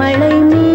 மழை நீ